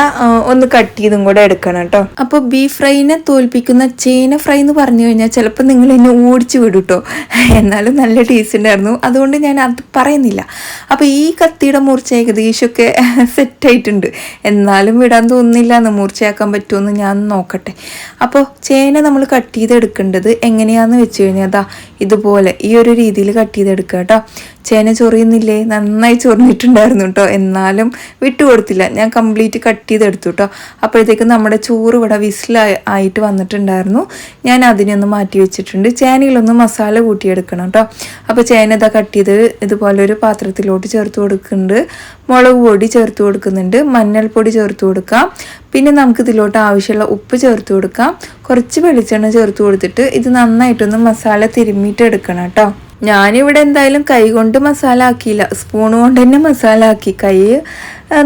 Speaker 1: ഒന്ന് കട്ട് ചെയ്തും കൂടെ എടുക്കണം കേട്ടോ. അപ്പോൾ ബീഫ് ഫ്രൈനെ തോൽപ്പിക്കുന്ന ചേന ഫ്രൈ എന്ന് പറഞ്ഞു കഴിഞ്ഞാൽ ചിലപ്പോൾ നിങ്ങൾ എന്നെ ഓടിച്ചു വിടും കേട്ടോ എന്നാലും നല്ല ടേസ്റ്റ് ഉണ്ടായിരുന്നു. അതുകൊണ്ട് ഞാൻ അത് പറയുന്നില്ല. അപ്പോൾ ഈ കത്തിയുടെ മൂർച്ച ഏകദേശമൊക്കെ സെറ്റായിട്ടുണ്ട് എന്നാലും വിടാൻ തോന്നുന്നില്ല. എന്ന് മൂർച്ചയാക്കാൻ പറ്റുമെന്ന് ഞാൻ നോക്കട്ടെ. അപ്പോൾ ചേന നമ്മൾ കട്ട് ചെയ്തെടുക്കേണ്ടത് എങ്ങനെയാന്ന് വെച്ച് കഴിഞ്ഞാൽ അതാ ഇതുപോലെ ഈ ഒരു രീതിയിൽ കട്ട് ചെയ്തെടുക്കുക കേട്ടോ. ചേന ചൊറിയുന്നില്ലേ? നന്നായി ചൊറിഞ്ഞിട്ടുണ്ടായിരുന്നു കേട്ടോ എന്നാലും വിട്ടുകൊടുത്തില്ല. ഞാൻ കംപ്ലീറ്റ് കട്ട് ചെയ്തെടുത്തു കേട്ടോ അപ്പോഴത്തേക്കും നമ്മുടെ ചോറ് ഇവിടെ വിസിലായി ആയിട്ട് വന്നിട്ടുണ്ടായിരുന്നു. ഞാൻ അതിനെ ഒന്ന് മാറ്റി വെച്ചിട്ടുണ്ട്. ചേനയിലൊന്ന് മസാല കൂട്ടിയെടുക്കണം കേട്ടോ അപ്പോൾ ചേന ഇതാ കട്ട് ചെയ്ത് ഇതുപോലെ ഒരു പാത്രത്തിലോട്ട് ചേർത്ത് കൊടുക്കുന്നുണ്ട്. മുളക് പൊടി ചേർത്ത് കൊടുക്കുന്നുണ്ട്. മഞ്ഞൾപ്പൊടി ചേർത്ത് കൊടുക്കാം. പിന്നെ നമുക്ക് ഇതിലോട്ട് ആവശ്യമുള്ള ഉപ്പ് ചേർത്ത് കൊടുക്കാം. കുറച്ച് വെളിച്ചെണ്ണ ചേർത്ത് കൊടുത്തിട്ട് ഇത് നന്നായിട്ടൊന്ന് മസാല തിരുമ്മിയിട്ട് എടുക്കണം കേട്ടോ ഞാനിവിടെ എന്തായാലും കൈകൊണ്ട് മസാല ആക്കിയില്ല. സ്പൂൺ കൊണ്ട് തന്നെ മസാല ആക്കി. കൈ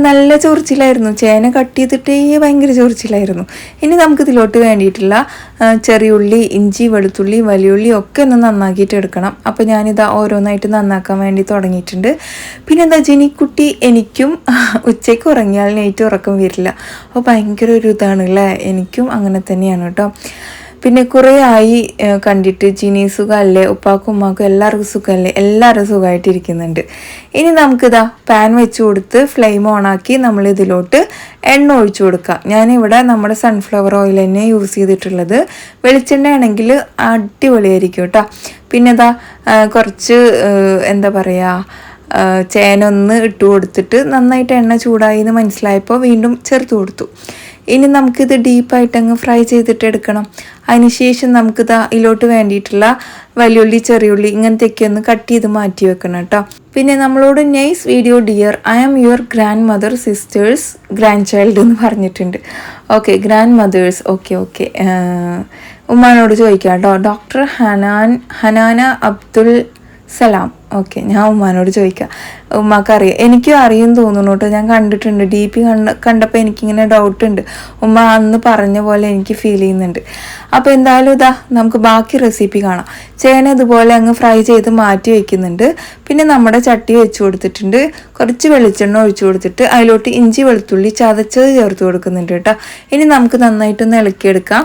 Speaker 1: നല്ല ചൊറിച്ചിലായിരുന്നു. ചേന കട്ട് ചെയ്തിട്ടേ ഭയങ്കര ചൊറിച്ചിലായിരുന്നു. ഇനി നമുക്ക് ഇതിലോട്ട് വേണ്ടിയിട്ടുള്ള ചെറിയ ചെറിയുള്ളി ഇഞ്ചി വെളുത്തുള്ളി വലിയുള്ളി ഒക്കെ ഒന്ന് നന്നാക്കിയിട്ട് എടുക്കണം. അപ്പോൾ ഞാനിതാ ഓരോന്നായിട്ട് നന്നാക്കാൻ വേണ്ടി തുടങ്ങിയിട്ടുണ്ട്. പിന്നെ എന്താ ജനിക്കുട്ടി എനിക്കും ഉച്ചയ്ക്ക് ഉറങ്ങിയാൽ നൈറ്റ് ഉറക്കം വരില്ല. അപ്പോൾ ഭയങ്കര ഒരു ഇതാണ് അല്ലേ എനിക്കും അങ്ങനെ തന്നെയാണ് കേട്ടോ. പിന്നെ കുറേ ആയി കണ്ടിട്ട് ചിനി സുഖമല്ലേ ഉപ്പാക്കും ഉമ്മാക്കും എല്ലാവർക്കും സുഖമല്ലേ എല്ലാവരും സുഖമായിട്ടിരിക്കുന്നുണ്ട് ഇനി നമുക്കിതാ പാൻ വെച്ച് കൊടുത്ത് ഫ്ലെയിം ഓണാക്കി നമ്മൾ ഇതിലോട്ട് എണ്ണ ഒഴിച്ചു കൊടുക്കാം. ഞാനിവിടെ നമ്മുടെ സൺഫ്ലവർ ഓയിൽ തന്നെ യൂസ് ചെയ്തിട്ടുള്ളത്. വെളിച്ചെണ്ണ ആണെങ്കിൽ അടിപൊളിയായിരിക്കും കേട്ടോ. പിന്നെ ഇതാ കുറച്ച് എന്താ പറയുക ചേനൊന്ന് ഇട്ട് കൊടുത്തിട്ട് നന്നായിട്ട് എണ്ണ ചൂടായി എന്ന് മനസ്സിലായപ്പോൾ വീണ്ടും ചേർത്ത് കൊടുത്തു. ഇനി നമുക്കിത് ഡീപ്പായിട്ട് അങ്ങ് ഫ്രൈ ചെയ്തിട്ട് എടുക്കണം. അതിനുശേഷം നമുക്കിത് ഇതിലോട്ട് വേണ്ടിയിട്ടുള്ള വലിയുള്ളി ചെറിയുള്ളി ഇങ്ങനത്തെയൊക്കെ ഒന്ന് കട്ട് ചെയ്ത് മാറ്റി വെക്കണം കേട്ടോ. പിന്നെ നമ്മളോട് nice video dear I am your grandmother sisters grandchild എന്ന് പറഞ്ഞിട്ടുണ്ട്. Okay grandmothers okay. ഓക്കെ ഉമ്മാനോട് ചോദിക്കാം കേട്ടോ. ഡോക്ടർ ഹനാൻ ഹനാന അബ്ദുൽ സലാം. ഓക്കെ ഞാൻ ഉമ്മാനോട് ചോദിക്കാം. ഉമ്മാക്ക് അറിയാം എനിക്കും അറിയും തോന്നുന്നു കേട്ടോ. ഞാൻ കണ്ടിട്ടുണ്ട്. ഡി പി കണ്ട കണ്ടപ്പോൾ എനിക്കിങ്ങനെ ഡൗട്ട് ഉണ്ട്. ഉമ്മ അന്ന് പറഞ്ഞ പോലെ എനിക്ക് ഫീൽ ചെയ്യുന്നുണ്ട്. അപ്പോൾ എന്തായാലും ഇതാ നമുക്ക് ബാക്കി റെസിപ്പി കാണാം. ചേന ഇതുപോലെ അങ്ങ് ഫ്രൈ ചെയ്ത് മാറ്റി വെക്കുന്നുണ്ട്. പിന്നെ നമ്മുടെ ചട്ടി വെച്ച് കൊടുത്തിട്ടുണ്ട്. കുറച്ച് വെളിച്ചെണ്ണ ഒഴിച്ചു കൊടുത്തിട്ട് അതിലോട്ട് ഇഞ്ചി വെളുത്തുള്ളി ചതച്ചത് ചേർത്ത് കൊടുക്കുന്നുണ്ട് കേട്ടോ. ഇനി നമുക്ക് നന്നായിട്ടൊന്ന് ഇളക്കിയെടുക്കാം.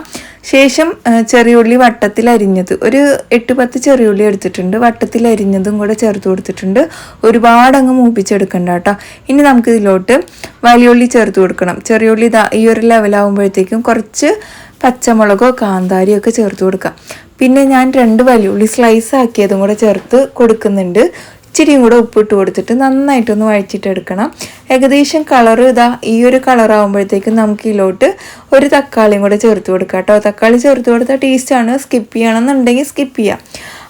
Speaker 1: ശേഷം ചെറിയ ചെറിയുള്ളി വട്ടത്തിൽ അരിഞ്ഞത് ഒരു എട്ട് പത്ത് ചെറിയുള്ളി എടുത്തിട്ടുണ്ട്. വട്ടത്തിൽ അരിഞ്ഞതും കൂടെ ചേർത്ത് കൊടുത്തിട്ടുണ്ട്. ഒരുപാട് അങ്ങ് മൂപ്പിച്ചെടുക്കണ്ട കേട്ടോ. ഇനി നമുക്ക് ഇതിലോട്ട് വലിയുള്ളി ചേർത്ത് കൊടുക്കണം. ചെറിയുള്ളി ഈ ഒരു ലെവലാവുമ്പോഴത്തേക്കും കുറച്ച് പച്ചമുളകോ കാന്താരിയോ ഒക്കെ ചേർത്ത് കൊടുക്കാം. പിന്നെ ഞാൻ രണ്ട് വലിയുള്ളി സ്ലൈസ് ആക്കിയതും കൂടെ ചേർത്ത് കൊടുക്കുന്നുണ്ട്. ഇച്ചിരിയും കൂടെ ഉപ്പിട്ട് കൊടുത്തിട്ട് നന്നായിട്ടൊന്ന് വഴിച്ചിട്ടെടുക്കണം ഏകദേശം കളർ ഇതാ ഈ ഒരു കളർ ആകുമ്പോഴത്തേക്കും നമുക്ക് ഇതിലോട്ട് ഒരു തക്കാളിയും കൂടെ ചേർത്ത് കൊടുക്കാം കേട്ടോ. തക്കാളി ചേർത്ത് കൊടുത്താൽ ടേസ്റ്റാണ് സ്കിപ്പ് ചെയ്യണമെന്നുണ്ടെങ്കിൽ സ്കിപ്പ് ചെയ്യാം.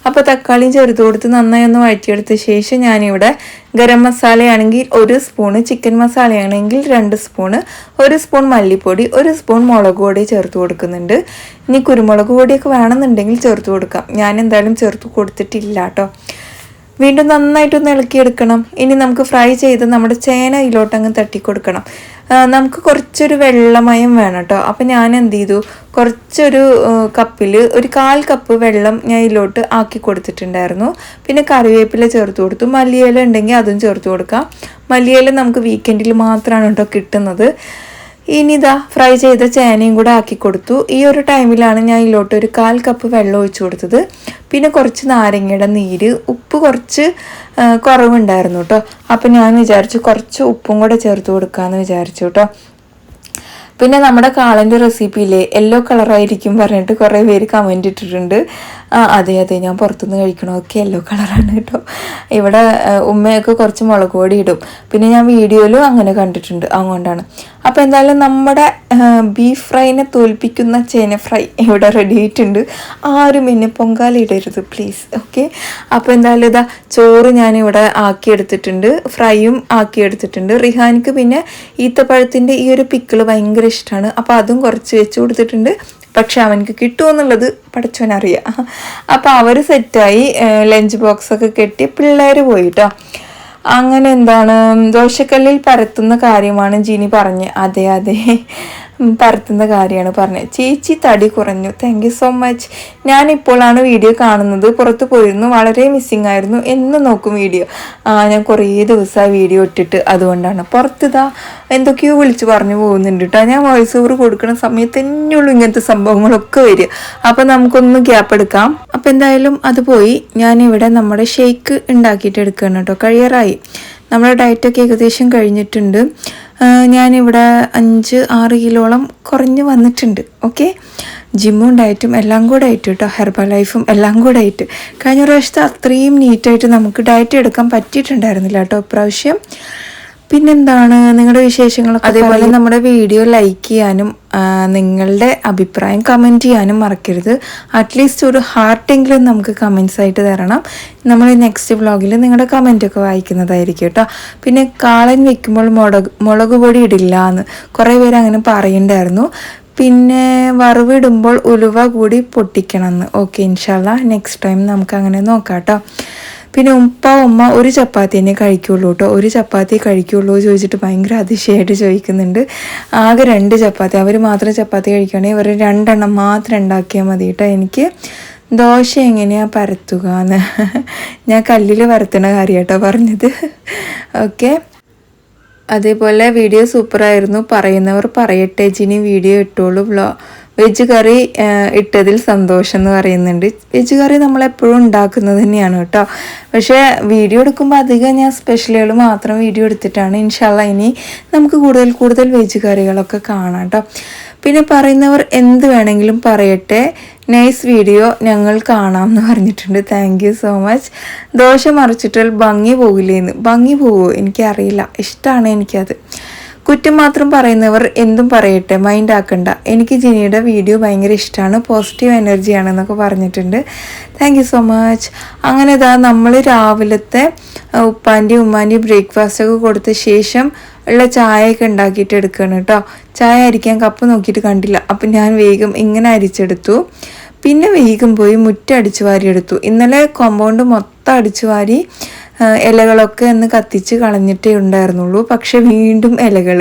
Speaker 1: അപ്പോൾ തക്കാളിയും ചേർത്ത് കൊടുത്ത് നന്നായി ഒന്ന് വഴറ്റിയെടുത്ത ശേഷം ഞാനിവിടെ ഗരം മസാലയാണെങ്കിൽ ഒരു സ്പൂണ് ചിക്കൻ മസാലയാണെങ്കിൽ രണ്ട് സ്പൂണ് ഒരു സ്പൂൺ മല്ലിപ്പൊടി ഒരു സ്പൂൺ മുളക് പൊടി ചേർത്ത് കൊടുക്കുന്നുണ്ട്. ഇനി കുരുമുളക് പൊടിയൊക്കെ വേണമെന്നുണ്ടെങ്കിൽ ചേർത്ത് കൊടുക്കാം. ഞാൻ എന്തായാലും ചേർത്ത് കൊടുത്തിട്ടില്ല കേട്ടോ. വീണ്ടും നന്നായിട്ടൊന്ന് ഇളക്കിയെടുക്കണം. ഇനി നമുക്ക് ഫ്രൈ ചെയ്ത് നമ്മുടെ ചേന ഇതിലോട്ട് അങ്ങ് തട്ടിക്കൊടുക്കണം നമുക്ക് കുറച്ചൊരു വെള്ളമയം വേണം കേട്ടോ അപ്പം ഞാൻ എന്ത് ചെയ്തു? കുറച്ചൊരു കപ്പിൽ ഒരു കാൽ കപ്പ് വെള്ളം ഞാൻ ഇതിലോട്ട് ആക്കി കൊടുത്തിട്ടുണ്ടായിരുന്നു. പിന്നെ കറിവേപ്പില ചേർത്ത് കൊടുത്തു. മല്ലിയില ഉണ്ടെങ്കിൽ അതും ചേർത്ത് കൊടുക്കാം. മല്ലിയില നമുക്ക് വീക്കെൻഡിൽ മാത്രമാണ് കേട്ടോ കിട്ടുന്നത്. ഇനി ഇതാ ഫ്രൈ ചെയ്ത ചേനയും കൂടെ ആക്കി കൊടുത്തു. ഈ ഒരു ടൈമിലാണ് ഞാൻ ഇതിലോട്ട് ഒരു കാൽ കപ്പ് വെള്ളം ഒഴിച്ചു കൊടുത്തത്. പിന്നെ കുറച്ച് നാരങ്ങയുടെ നീര് ഉപ്പ് കുറച്ച് കുറവുണ്ടായിരുന്നു കേട്ടോ അപ്പം ഞാൻ വിചാരിച്ചു കുറച്ച് ഉപ്പും കൂടെ ചേർത്ത് കൊടുക്കാമെന്ന് വിചാരിച്ചു കേട്ടോ പിന്നെ നമ്മുടെ കാളന്റെ റെസിപ്പിയിലെ യെല്ലോ കളറായിരിക്കും പറഞ്ഞിട്ട് കുറേ പേര് കമന്റ് ഇട്ടിട്ടുണ്ട്. ആ അതെ അതെ ഞാൻ പുറത്തുനിന്ന് കഴിക്കണമൊക്കെ യെല്ലോ കളറാണ് കേട്ടോ. ഇവിടെ ഉമ്മയൊക്കെ കുറച്ച് മുളക് പൊടി ഇടും. പിന്നെ ഞാൻ വീഡിയോയിലും അങ്ങനെ കണ്ടിട്ടുണ്ട്. അതുകൊണ്ടാണ്. അപ്പോൾ എന്തായാലും നമ്മുടെ ബീഫ് ഫ്രൈനെ തോൽപ്പിക്കുന്ന ചേന ഫ്രൈ ഇവിടെ റെഡി ആയിട്ടുണ്ട്. ആരും എന്നെ പൊങ്കാല ഇടരുത് പ്ലീസ് ഓക്കെ അപ്പോൾ എന്തായാലും ഇതാ ചോറ് ഞാനിവിടെ ആക്കിയെടുത്തിട്ടുണ്ട്. ഫ്രൈയും ആക്കിയെടുത്തിട്ടുണ്ട്. റിഹാനിക്ക് പിന്നെ ഈത്തപ്പഴത്തിന്റെ ഈ ഒരു പിക്കിൾ ഭയങ്കര ഇഷ്ടമാണ്. അപ്പോൾ അതും കുറച്ച് വെച്ച് കൊടുത്തിട്ടുണ്ട്. പക്ഷെ അവനക്ക് കിട്ടുമെന്നുള്ളത് പഠിച്ചവനറിയാം അപ്പോൾ അവർ സെറ്റായി ലഞ്ച് ബോക്സൊക്കെ കെട്ടി പിള്ളേർ പോയിട്ടോ. അങ്ങനെ എന്താണ് ദോശക്കല്ലിൽ പരത്തുന്ന കാര്യമാണ് ജീനി പറഞ്ഞ്. അതെ അതെ. പരത്തുന്ന കാര്യമാണ് പറഞ്ഞത്. ചേച്ചി തടി കുറഞ്ഞു. താങ്ക് യു സോ മച്ച് ഞാനിപ്പോഴാണ് വീഡിയോ കാണുന്നത്. പുറത്ത് പോയിരുന്നു. വളരെ മിസ്സിങ് ആയിരുന്നു. എന്ന് നോക്കും വീഡിയോ. ആ ഞാൻ കുറേ ദിവസമായി വീഡിയോ ഇട്ടിട്ട് അതുകൊണ്ടാണ്. പുറത്തിതാ എന്തൊക്കെയോ വിളിച്ച് പറഞ്ഞു പോകുന്നുണ്ട് കേട്ടോ ഞാൻ വോയിസ് ഓവർ കൊടുക്കുന്ന സമയത്ത് തന്നെയുള്ളൂ ഇങ്ങനത്തെ സംഭവങ്ങളൊക്കെ വരിക. അപ്പം നമുക്കൊന്ന് ഗ്യാപ്പ് എടുക്കാം. അപ്പം എന്തായാലും അത് പോയി. ഞാനിവിടെ നമ്മുടെ ഷേക്ക് ഉണ്ടാക്കിയിട്ട് എടുക്കുകയാണ് കേട്ടോ കഴിയാറായി. നമ്മുടെ ഡയറ്റൊക്കെ ഏകദേശം കഴിഞ്ഞിട്ടുണ്ട്. ഞാനിവിടെ അഞ്ച് ആറ് കിലോളം കുറഞ്ഞ് വന്നിട്ടുണ്ട്. ഓക്കെ? ജിമ്മും ഡയറ്റും എല്ലാം കൂടെ ആയിട്ട് കേട്ടോ ഹെർബൽ ലൈഫും എല്ലാം കൂടെ ആയിട്ട്. കഴിഞ്ഞ പ്രാവശ്യത്തെ അത്രയും നീറ്റായിട്ട് നമുക്ക് ഡയറ്റ് എടുക്കാൻ പറ്റിയിട്ടുണ്ടായിരുന്നില്ല കേട്ടോ ഇപ്രാവശ്യം പിന്നെന്താണ് നിങ്ങളുടെ വിശേഷങ്ങൾ അതേപോലെ നമ്മുടെ വീഡിയോ ലൈക്ക് ചെയ്യാനും നിങ്ങളുടെ അഭിപ്രായം കമന്റ് ചെയ്യാനും മറക്കരുത്. അറ്റ്ലീസ്റ്റ് ഒരു ഹാർട്ടെങ്കിലും നമുക്ക് കമൻസ് ആയിട്ട് തരണം. നമ്മൾ നെക്സ്റ്റ് വ്ളോഗിൽ നിങ്ങളുടെ കമന്റൊക്കെ വായിക്കുന്നതായിരിക്കും കേട്ടോ. പിന്നെ കാളൻ വെക്കുമ്പോൾ മുളക് മുളക് പൊടി ഇടില്ല എന്ന് കുറേ പേര് അങ്ങനെ പറയണ്ടായിരുന്നു. പിന്നെ വറവിടുമ്പോൾ ഉലുവ കൂടി പൊട്ടിക്കണം എന്ന്. ഓക്കെ ഇൻഷാല്ല നെക്സ്റ്റ് ടൈം നമുക്ക് അങ്ങനെ നോക്കാം കേട്ടോ. പിന്നെ ഉപ്പ ഉമ്മ ഒരു ചപ്പാത്തി തന്നെ കഴിക്കുള്ളൂ കേട്ടോ ഒരു ചപ്പാത്തി കഴിക്കുള്ളൂ ചോദിച്ചിട്ട് ഭയങ്കര അതിശയമായിട്ട് ചോദിക്കുന്നുണ്ട്. ആകെ രണ്ട് ചപ്പാത്തി. അവർ മാത്രം ചപ്പാത്തി കഴിക്കുകയാണെങ്കിൽ ഇവർ രണ്ടെണ്ണം മാത്രം ഉണ്ടാക്കിയാൽ മതി കേട്ടോ എനിക്ക് ദോശ എങ്ങനെയാണ് പരത്തുക എന്ന്. ഞാൻ കല്ലിൽ പരത്തണ കാര്യം കേട്ടോ പറഞ്ഞത്. ഓക്കെ. അതേപോലെ വീഡിയോ സൂപ്പറായിരുന്നു പറയുന്നവർ പറയട്ടെ. ജിനി വീഡിയോ ഇട്ടോളൂ വ്ളോ വെജ് കറി ഇട്ടതിൽ സന്തോഷം എന്ന് പറയുന്നുണ്ട്. വെജ് കറി നമ്മളെപ്പോഴും ഉണ്ടാക്കുന്നത് തന്നെയാണ് കേട്ടോ. പക്ഷേ വീഡിയോ എടുക്കുമ്പോൾ അധികം ഞാൻ സ്പെഷ്യലുകൾ മാത്രം വീഡിയോ എടുത്തിട്ടാണ്. ഇൻഷാല്ല ഇനി നമുക്ക് കൂടുതൽ കൂടുതൽ വെജ് കറികളൊക്കെ കാണാം കേട്ടോ. പിന്നെ പറയുന്നവർ എന്ത് വേണമെങ്കിലും പറയട്ടെ. നൈസ് വീഡിയോ ഞങ്ങൾ കാണാം എന്ന് പറഞ്ഞിട്ടുണ്ട്. Thank you so much dosa മറിച്ചിട്ടാൽ ഭംഗി പോകില്ലേന്ന്. ഭംഗി പോകുമോ എനിക്കറിയില്ല. ഇഷ്ടമാണ് എനിക്കത്. കുറ്റം മാത്രം പറയുന്നവർ എന്തും പറയട്ടെ മൈൻഡ് ആക്കണ്ട. എനിക്ക് ജിനിയുടെ വീഡിയോ ഭയങ്കര ഇഷ്ടമാണ് പോസിറ്റീവ് എനർജിയാണെന്നൊക്കെ പറഞ്ഞിട്ടുണ്ട്. താങ്ക് യു സോ മച്ച് അങ്ങനെ ഇതാ നമ്മൾ രാവിലത്തെ ഉപ്പാന്റെയും ഉമ്മാന്റെയും ബ്രേക്ക്ഫാസ്റ്റ് ഒക്കെ കൊടുത്ത ശേഷം ഉള്ള ചായയൊക്കെ ഉണ്ടാക്കിയിട്ട് എടുക്കുകയാണ് കേട്ടോ. ചായ അരിക്കാൻ കപ്പ് നോക്കിയിട്ട് കണ്ടില്ല. അപ്പം ഞാൻ വേഗം ഇങ്ങനെ അരിച്ചെടുത്തു. പിന്നെ വേഗം പോയി മുറ്റം അടിച്ചു വാരി എടുത്തു ഇന്നലെ കോമ്പൗണ്ട് മൊത്തം അടിച്ചു വാരി ഇലകളൊക്കെ ഒന്ന് കത്തിച്ച് കളഞ്ഞിട്ടേ ഉണ്ടായിരുന്നുള്ളൂ. പക്ഷെ വീണ്ടും ഇലകൾ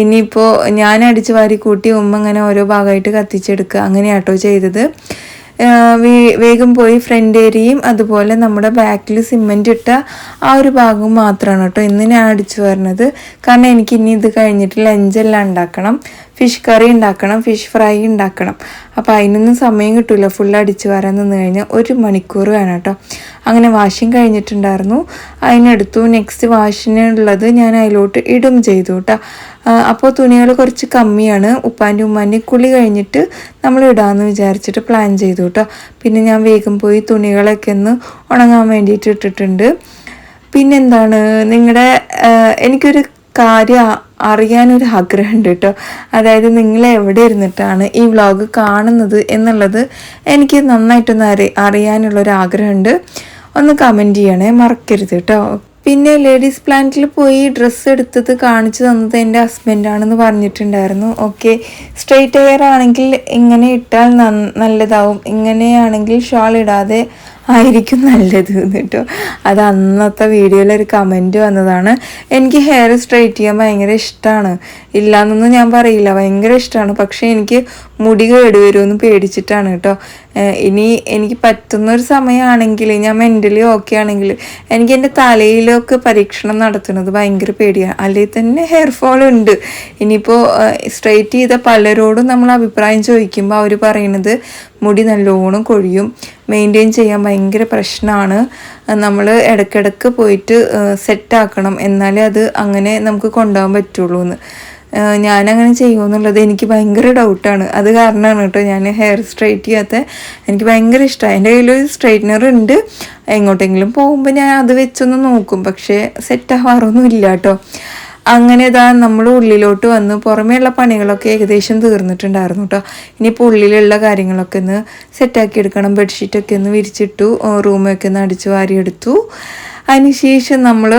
Speaker 1: ഇനിയിപ്പോൾ ഞാൻ അടിച്ച് വാരി കൂട്ടി ഉമ്മ അങ്ങനെ ഓരോ ഭാഗമായിട്ട് കത്തിച്ചെടുക്കുക. അങ്ങനെയാട്ടോ ചെയ്തത്. വേഗം പോയി ഫ്രണ്ട് ഏരിയയും അതുപോലെ നമ്മുടെ ബാക്കിൽ സിമെന്റ് ഇട്ട ആ ഒരു ഭാഗവും മാത്രമാണ് കേട്ടോ ഇന്ന് ഞാൻ അടിച്ചു വരുന്നത് കാരണം എനിക്ക് ഇനി ഇത് കഴിഞ്ഞിട്ട് ലഞ്ചെല്ലാം ഉണ്ടാക്കണം. ഫിഷ് കറി ഉണ്ടാക്കണം ഫിഷ് ഫ്രൈ ഉണ്ടാക്കണം. അപ്പോൾ അതിനൊന്നും സമയം കിട്ടില്ല ഫുൾ അടിച്ചു വരാൻ നിന്ന് കഴിഞ്ഞാൽ ഒരു മണിക്കൂർ വേണം കേട്ടോ. അങ്ങനെ വാഷിങ് കഴിഞ്ഞിട്ടുണ്ടായിരുന്നു. അതിനെടുത്തു നെക്സ്റ്റ് വാഷിനുള്ളത് ഞാൻ അതിലോട്ട് ഇടും ചെയ്തു കേട്ടോ അപ്പോൾ തുണികൾ കുറച്ച് കമ്മിയാണ്. ഉപ്പാന്റെ ഉമ്മാന്റെ കുളി കഴിഞ്ഞിട്ട് നമ്മൾ ഇടാമെന്ന് വിചാരിച്ചിട്ട് പ്ലാൻ ചെയ്തു കേട്ടോ പിന്നെ ഞാൻ വേഗം പോയി തുണികളൊക്കെ ഒന്ന് ഉണങ്ങാൻ വേണ്ടിയിട്ട് ഇട്ടിട്ടുണ്ട്. പിന്നെന്താണ് നിങ്ങളുടെ എനിക്കൊരു കാര്യം അറിയാനൊരു ആഗ്രഹമുണ്ട് കേട്ടോ അതായത് നിങ്ങൾ എവിടെ ഇരുന്നിട്ടാണ് ഈ വ്ളോഗ് കാണുന്നത് എന്നുള്ളത് എനിക്ക് നന്നായിട്ടൊന്ന് അറി അറിയാനുള്ളൊരു ആഗ്രഹമുണ്ട് ഒന്ന് കമന്റ് ചെയ്യണേ മറക്കരുത് കേട്ടോ പിന്നെ ലേഡീസ് പ്ലാന്റിൽ പോയി ഡ്രസ്സ് എടുത്തത് കാണിച്ചു തന്നത് എന്റെ ഹസ്ബൻഡാണെന്ന് പറഞ്ഞിട്ടുണ്ടായിരുന്നു. ഓക്കെ സ്ട്രെയിറ്റ് ഹെയർ ആണെങ്കിൽ ഇങ്ങനെ ഇട്ടാൽ നല്ലതാവും. ഇങ്ങനെയാണെങ്കിൽ ഷാൾ ഇടാതെ ആയിരിക്കും നല്ലത് എന്ന് കേട്ടോ അത് അന്നത്തെ വീഡിയോയിൽ ഒരു കമന്റ് വന്നതാണ് എനിക്ക് ഹെയർ സ്ട്രൈറ്റ് ചെയ്യാൻ ഭയങ്കര ഇഷ്ടമാണ് ഇല്ലയെന്നൊന്നും ഞാൻ പറയില്ല ഭയങ്കര ഇഷ്ടമാണ് പക്ഷേ എനിക്ക് മുടി കേടുവരുമെന്ന് പേടിച്ചിട്ടാണ് കേട്ടോ ഇനി എനിക്ക് പറ്റുന്ന ഒരു സമയമാണെങ്കിൽ ഞാൻ മെന്റലി ഓക്കെ ആണെങ്കിൽ എനിക്ക് എന്റെ തലയിലൊക്കെ പരീക്ഷണം നടത്തുന്നത് ഭയങ്കര പേടിയാണ് അല്ലെങ്കിൽ തന്നെ ഹെയർ ഫോൾ ഉണ്ട്. ഇനിയിപ്പോൾ സ്ട്രൈറ്റ് ചെയ്ത പലരോടും നമ്മൾ അഭിപ്രായം ചോദിക്കുമ്പോൾ അവർ പറയുന്നത് മുടി നല്ലോണം കൊഴിയും. മെയിന്റെയിൻ ചെയ്യാൻ ഭയങ്കര പ്രശ്നമാണ് നമ്മൾ ഇടയ്ക്കിടയ്ക്ക് പോയിട്ട് സെറ്റാക്കണം എന്നാലേ അത് അങ്ങനെ നമുക്ക് കൊണ്ടുപോകാൻ പറ്റുള്ളൂ എന്ന് ഞാനങ്ങനെ ചെയ്യുമെന്നുള്ളത് എനിക്ക് ഭയങ്കര ഡൗട്ടാണ് അത് കാരണമാണ് കേട്ടോ ഞാൻ ഹെയർ സ്ട്രൈറ്റ് ചെയ്യാത്ത. എനിക്ക് ഭയങ്കര ഇഷ്ടമാണ്. എന്റെ കയ്യിലൊരു സ്ട്രൈറ്റ്നർ ഉണ്ട്. എങ്ങോട്ടെങ്കിലും പോകുമ്പോൾ ഞാൻ അത് വെച്ചൊന്ന് നോക്കും. പക്ഷേ സെറ്റ് ആവാറൊന്നും ഇല്ല കേട്ടോ. അങ്ങനെ ഇതാ നമ്മൾ ഉള്ളിലോട്ട് വന്ന് പുറമേയുള്ള പണികളൊക്കെ ഏകദേശം തീർന്നിട്ടുണ്ടായിരുന്നു കേട്ടോ ഇനിയിപ്പോൾ ഉള്ളിലുള്ള കാര്യങ്ങളൊക്കെ ഒന്ന് സെറ്റാക്കി എടുക്കണം ബെഡ്ഷീറ്റൊക്കെ ഒന്ന് വിരിച്ചിട്ടു റൂമൊക്കെ ഒന്ന് അടിച്ചു വാരിയെടുത്തു. അതിനുശേഷം നമ്മൾ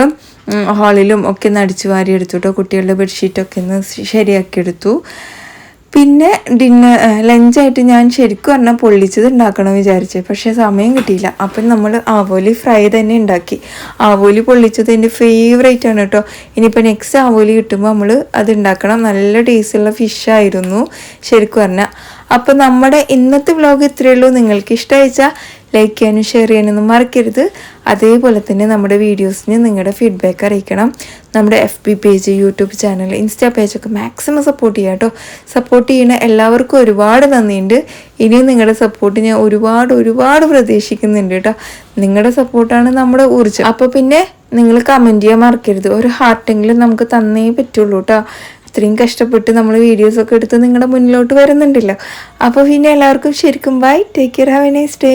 Speaker 1: ഹാളിലും ഒക്കെ ഒന്ന് അടിച്ചു വാരിയെടുത്തു കേട്ടോ കുട്ടികളുടെ ബെഡ്ഷീറ്റൊക്കെ ഒന്ന് ശരിയാക്കി എടുത്തു പിന്നെ ഡിന്നർ ലഞ്ചായിട്ട് ഞാൻ ശരിക്കും പറഞ്ഞാൽ പൊള്ളിച്ചത് ഉണ്ടാക്കണം വിചാരിച്ചത് പക്ഷേ സമയം കിട്ടിയില്ല. അപ്പം നമ്മൾ ആവോലി ഫ്രൈ തന്നെ ഉണ്ടാക്കി. ആവോലി പൊള്ളിച്ചത് എന്റെ ഫേവറേറ്റ് ആണ് കേട്ടോ. ഇനിയിപ്പോൾ നെക്സ്റ്റ് ആവോലി കിട്ടുമ്പോൾ നമ്മൾ അത് ഉണ്ടാക്കണം. നല്ല ടേസ്റ്റുള്ള ഫിഷായിരുന്നു ശരിക്കും പറഞ്ഞാൽ അപ്പോൾ നമ്മുടെ ഇന്നത്തെ വ്ലോഗ് ഇത്രയേ ഉള്ളൂ. നിങ്ങൾക്ക് ഇഷ്ടമായിച്ചാൽ ലൈക്ക് ചെയ്യാനും ഷെയർ ചെയ്യാനൊന്നും മറക്കരുത്. അതേപോലെ തന്നെ നമ്മുടെ വീഡിയോസിന് നിങ്ങളുടെ ഫീഡ്ബാക്ക് അറിയിക്കണം. നമ്മുടെ F B page YouTube channel insta പേജൊക്കെ maximum support ചെയ്യാം കേട്ടോ സപ്പോർട്ട് ചെയ്യുന്ന എല്ലാവർക്കും ഒരുപാട് നന്ദിയുണ്ട്. ഇനിയും നിങ്ങളുടെ സപ്പോർട്ട് ഞാൻ ഒരുപാട് ഒരുപാട് പ്രതീക്ഷിക്കുന്നുണ്ട് കേട്ടോ നിങ്ങളുടെ സപ്പോർട്ടാണ് നമ്മുടെ ഊർജം. അപ്പോൾ പിന്നെ നിങ്ങൾ കമന്റ് ചെയ്യാൻ മറക്കരുത്. ഒരു ഹാർട്ടെങ്കിലും നമുക്ക് തന്നേ പറ്റുള്ളൂ കേട്ടോ ഇത്രയും കഷ്ടപ്പെട്ട് നമ്മൾ വീഡിയോസൊക്കെ എടുത്ത് നിങ്ങളുടെ മുന്നിലോട്ട് വരുന്നുണ്ടല്ലോ. അപ്പോൾ പിന്നെ എല്ലാവർക്കും ശരിക്കും bye take care have a nice day